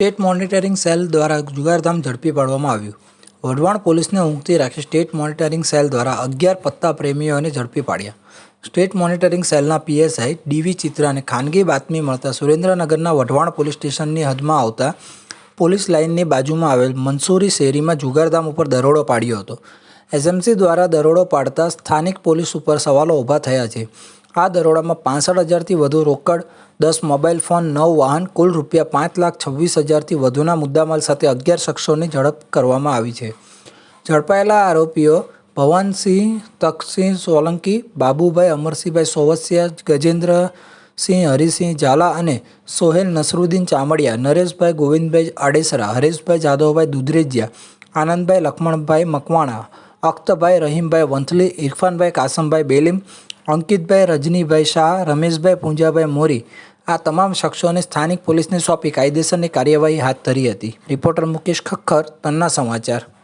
State monitoring cell દ્વારા જુગારધામ ઝડપી પાડવામાં આવ્યું. વઢવાણ પોલીસને ઊંઘતી રાખી સ્ટેટ મોનિટરિંગ સેલ દ્વારા અગિયાર પત્તા પ્રેમીઓને ઝડપી પાડ્યા. સ્ટેટ મોનિટરિંગ સેલના પીએસઆઈ ડીવી ચિત્રાને ખાનગી બાતમી મળતા સુરેન્દ્રનગરના વઢવાણ પોલીસ સ્ટેશનની હદમાં આવતા પોલીસ લાઇનની બાજુમાં આવેલ મંસૂરી શેરીમાં જુગારધામ ઉપર દરોડો પાડ્યો હતો. એસએમસી દ્વારા દરોડો પાડતા સ્થાનિક પોલીસ ઉપર સવાલો ઊભા થયા છે. આ દરોડામાં પાસઠ હજારથી વધુ રોકડ, દસ મોબાઈલ ફોન, નવ વાહન, કુલ રૂપિયા પાંચ લાખ છવ્વીસ હજારથી વધુના મુદ્દામાલ સાથે અગિયાર શખ્સોની ઝડપ કરવામાં આવી છે. ઝડપાયેલા આરોપીઓ ભવનસિંહ, તકસિંહ સોલંકી, બાબુભાઈ અમરસિંહભાઈ સોવસિયા ગજેન્દ્રસિંહ હરિસિંહ ઝાલા અને સોહેલ નસરુદ્દીન ચામડિયા, નરેશભાઈ ગોવિંદભાઈ આડેસરા, હરેશભાઈ જાદવભાઈ દુધરેજિયા, આનંદભાઈ લખમણભાઈ મકવાણા અખ્તભાઈ રહીમભાઈ વંથલી, ઇરફાનભાઈ કાસમભાઈ બેલીમ અંકિતભાઈ, રજનીભાઈ શાહ, રમેશભાઈ, પૂંજાભાઈ મોરી આ તમામ શખ્સોને સ્થાનિક પોલીસને સોંપી કાયદેસરની કાર્યવાહી હાથ ધરી હતી. રિપોર્ટર મુકેશ ખખ્ખર પન્ના સમાચાર.